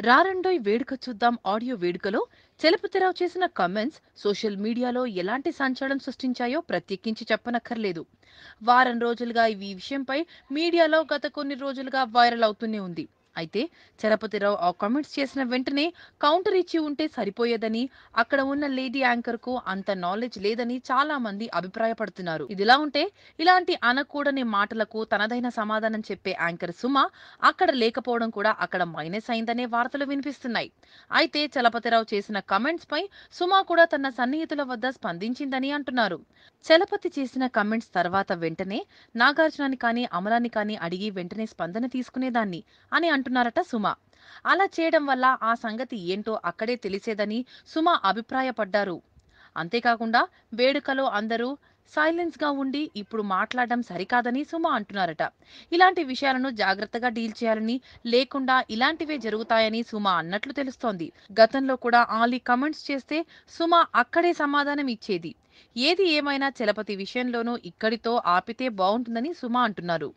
రారండోయ్ వేడుక చూద్దాం ఆడియో వేడుకలో చలపతిరావు చేసిన కమెంట్స్ సోషల్ మీడియాలో ఎలాంటి సంచలనం సృష్టించాయో ప్రత్యేకించి చెప్పనక్కర్లేదు. వారం రోజులుగా ఈ విషయంపై మీడియాలో గత కొన్ని రోజులుగా వైరల్ అవుతూనే ఉంది. అయితే చలపతిరావు ఆ కామెంట్స్ చేసిన వెంటనే కౌంటర్ ఇచ్చి ఉంటే సరిపోయేదని అక్కడ ఉన్న లేడీ యాంకర్కు అంత నాలెడ్జ్ లేదని చాలా మంది అభిప్రాయపడుతున్నారు. ఇదిలా ఉంటే ఇలాంటి అనకూడని మాటలకు తనదైన సమాధానం చెప్పే యాంకర్ సుమ అక్కడ లేకపోవడం కూడా అక్కడ మైనస్ అయిందనే వార్తలు వినిపిస్తున్నాయి. అయితే చలపతిరావు చేసిన కమెంట్స్ పై సుమ కూడా తన సన్నిహితుల వద్ద స్పందించిందని అంటున్నారు. చలపతి చేసిన కమెంట్స్ తర్వాత వెంటనే నాగార్జునాని కానీ అమలాన్ని కానీ అడిగి వెంటనే స్పందన తీసుకునేదాన్ని అని అంటున్నారట సుమ. అలా చేయడం వల్ల ఆ సంగతి ఏంటో అక్కడే తెలిసేదని సుమ అభిప్రాయపడ్డారు. అంతేకాకుండా వేడుకలో అందరూ సైలెన్స్గా ఉండి ఇప్పుడు మాట్లాడడం సరికాదని సుమ అంటున్నారట. ఇలాంటి విషయాలను జాగ్రత్తగా డీల్ చేయాలని లేకుండా ఇలాంటివే జరుగుతాయని సుమ అన్నట్లు తెలుస్తోంది. గతంలో కూడా ఆలీ కమెంట్స్ చేస్తే సుమ అక్కడే సమాధానం ఇచ్చేది. ఏది ఏమైనా చలపతి విషయంలోనూ ఇక్కడితో ఆపితే బాగుంటుందని సుమ అంటున్నారు.